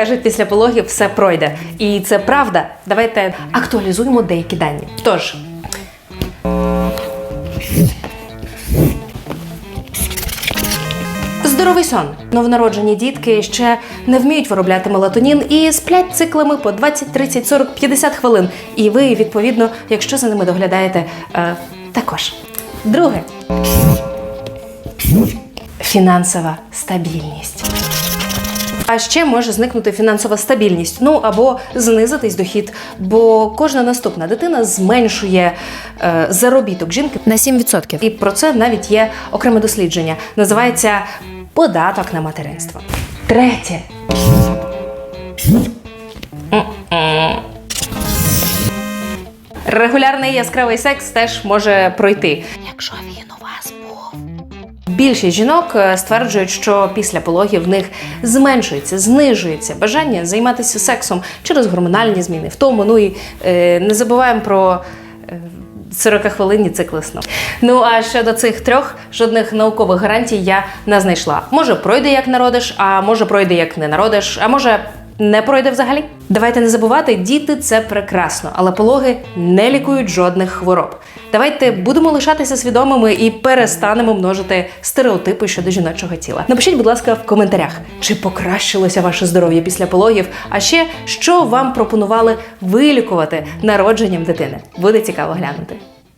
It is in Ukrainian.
Кажуть, після пологів все пройде. І це правда. Давайте актуалізуємо деякі дані. Тож. Здоровий сон. Новонароджені дітки ще не вміють виробляти мелатонін і сплять циклами по 20, 30, 40, 50 хвилин. І ви, відповідно, якщо за ними доглядаєте, е, також. Друге. Фінансова стабільність. А ще може зникнути фінансова стабільність, ну або знизитись дохід, бо кожна наступна дитина зменшує е, заробіток жінки на 7%. І про це навіть є окреме дослідження. Називається податок на материнство. Третє. Регулярний яскравий секс теж може пройти. Якщо він. Більшість жінок е, стверджують, що після пологів в них зменшується, знижується бажання займатися сексом через гормональні зміни. В тому, ну і е, не забуваємо про. е, 40-хвилинні цикли сну. Ну а щодо цих трьох жодних наукових гарантій я не знайшла. Може пройде як народиш, а може пройде як не народиш, а може не пройде взагалі. Давайте не забувати, діти це прекрасно, але пологи не лікують жодних хвороб. Давайте будемо лишатися свідомими і перестанемо множити стереотипи щодо жіночого тіла. Напишіть, будь ласка, в коментарях, чи покращилося ваше здоров'я після пологів, а ще що вам пропонували вилікувати народженням дитини. Буде цікаво глянути.